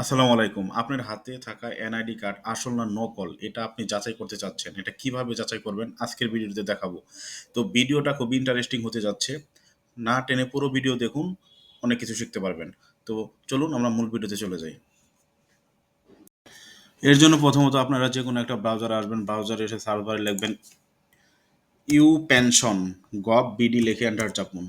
আসসালামু আলাইকুম। আপনার হাতে থাকা এনআইডি কার্ড আসল না নকল এটা আপনি যাচাই করতে চাচ্ছেন। এটা কীভাবে যাচাই করবেন আজকের ভিডিওতে দেখাবো। তো ভিডিওটা খুবই ইন্টারেস্টিং হতে যাচ্ছে। না টেনে পুরো ভিডিও দেখুন, অনেক কিছু শিখতে পারবেন। তো চলুন আমরা মূল ভিডিওতে চলে যাই। এর জন্য প্রথমত আপনারা যে কোনো একটা ব্রাউজারে আসবেন। ব্রাউজারে এসে সার্ভারে লিখবেন ইউ পেনশন গভ বিডি লিখে এন্টার চাপুন।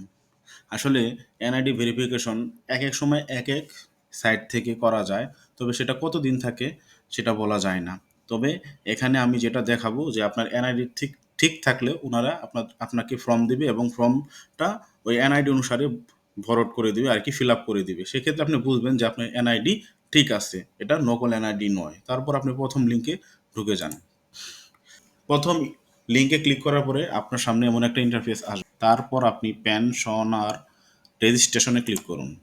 আসলে এনআইডি ভেরিফিকেশন এক এক সময় একেক সাইট থেকে করা যায়। তবে সেটা কত দিন থাকে সেটা বলা যায় না। তবে এখানে আমি যেটা দেখাবো যে আপনার এনআইডি ঠিক ঠিক থাকলে ওনারা আপনার, আপনাকে ফর্ম দিবে এবং ফর্মটা ওই এনআইডি অনুসারে ভরট করে দিবে আরকি ফিল আপ করে দিবে। সেক্ষেত্রে আপনি বুঝবেন যে আপনার এনআইডি ঠিক আছে। এটা নকল এনআইডি নয়। তারপর আপনি প্রথম লিঙ্কে ঢুকে যান। প্রথম লিঙ্কে ক্লিক করার পরে আপনার সামনে এমন একটা ইন্টারফেস আসবে। তারপর আপনি পেনশনার রেজিস্ট্রেশনে ক্লিক করুন।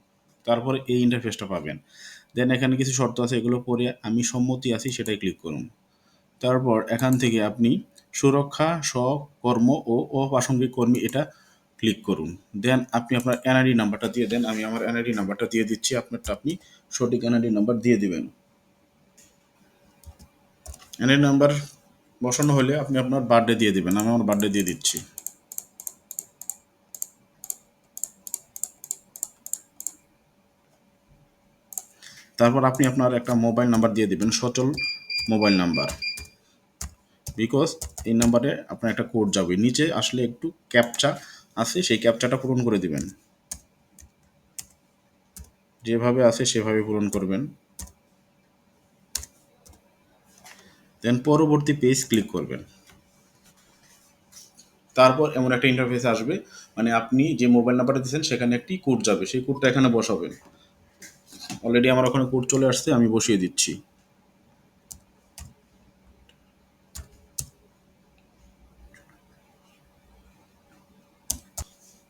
তারপরে এই ইন্টারফেসটা পাবেন। দেন এখানে কিছু শর্ত আছে এগুলো পরে আমি সম্মতি আছি সেটাই ক্লিক করুন। তারপর এখান থেকে আপনি সুরক্ষা, স্বকর্ম ও অপ্রাসঙ্গিক কর্মী এটা ক্লিক করুন। দেন আপনি আপনার এনআইডি নাম্বারটা দিয়ে দেন। আমি আমার এনআইডি নাম্বারটা দিয়ে দিচ্ছি। আপনারটা আপনি সঠিক এনআইডি নাম্বার দিয়ে দিবেন। এনআইডি নাম্বার বসানো হলে আপনি আপনার বার্থডে দিয়ে দিবেন। আমি আমার বার্থডে দিয়ে দিচ্ছি। তারপর আপনি আপনার একটা মোবাইল নাম্বার দিয়ে দেবেন, সচল মোবাইল নাম্বার। বিকজ এই নাম্বারে আপনার একটা কোড যাবে, নিচে আসলে একটু ক্যাপচা আছে, সেই ক্যাপচাটা পূরণ করে দিবেন। যেভাবে আছে সেভাবে পূরণ করবেন। দেন পরবর্তী পেজ ক্লিক করবেন। তারপর এমন একটা ইন্টারফেস আসবে মানে আপনি যে মোবাইল নাম্বারটা দিয়েছেন, সেখানে একটি কোড যাবে, সেই কোডটা এখানে বসাবেন। অলরেডি আমার ওখানে কোড চলে আসছে, আমি বসিয়ে দিচ্ছি।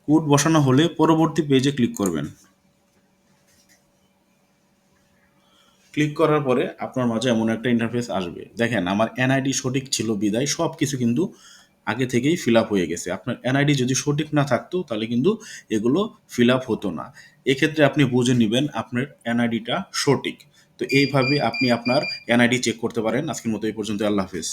কোড বসানো হলে পরবর্তী পেজে ক্লিক করবেন। ক্লিক করার পরে আপনার মাঝে এমন একটা ইন্টারফেস আসবে। দেখেন, আমার এনআইডি সঠিক ছিল বিদায় সব কিছু কিন্তু আগে থেকেই ফিল আপ হয়ে গেছে। আপনার এনআইডি যদি সঠিক না থাকতো, তাহলে কিন্তু এগুলো ফিল আপ হতো না। এক্ষেত্রে আপনি বুঝে নেবেন আপনার এনআইডিটা সঠিক। তো এইভাবে আপনি আপনার এনআইডি চেক করতে পারেন। আজকের মতো এই পর্যন্ত আল্লাহ হাফেজ।